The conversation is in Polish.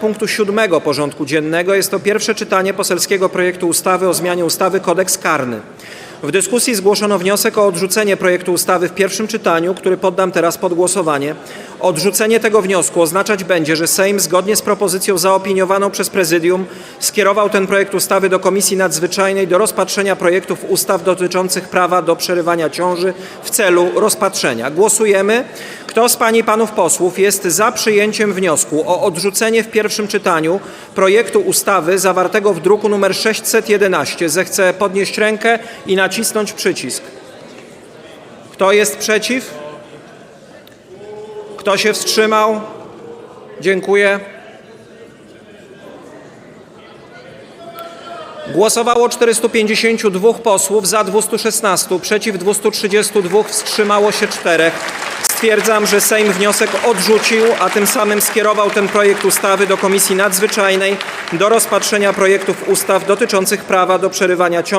punktu siódmego porządku dziennego. Jest to pierwsze czytanie poselskiego projektu ustawy o zmianie ustawy Kodeks karny. W dyskusji zgłoszono wniosek o odrzucenie projektu ustawy w pierwszym czytaniu, który poddam teraz pod głosowanie. Odrzucenie tego wniosku oznaczać będzie, że Sejm zgodnie z propozycją zaopiniowaną przez Prezydium skierował ten projekt ustawy do Komisji Nadzwyczajnej do rozpatrzenia projektów ustaw dotyczących prawa do przerywania ciąży w celu rozpatrzenia. Głosujemy. Kto z Pań i Panów posłów jest za przyjęciem wniosku o odrzucenie w pierwszym czytaniu projektu ustawy zawartego w druku nr 611, zechce podnieść rękę i nacisnąć przycisk. Kto jest przeciw? Kto się wstrzymał? Dziękuję. Głosowało 452 posłów, za 216, przeciw 232, wstrzymało się 4. Stwierdzam, że Sejm wniosek odrzucił, a tym samym skierował ten projekt ustawy do Komisji Nadzwyczajnej do rozpatrzenia projektów ustaw dotyczących prawa do przerywania ciąży.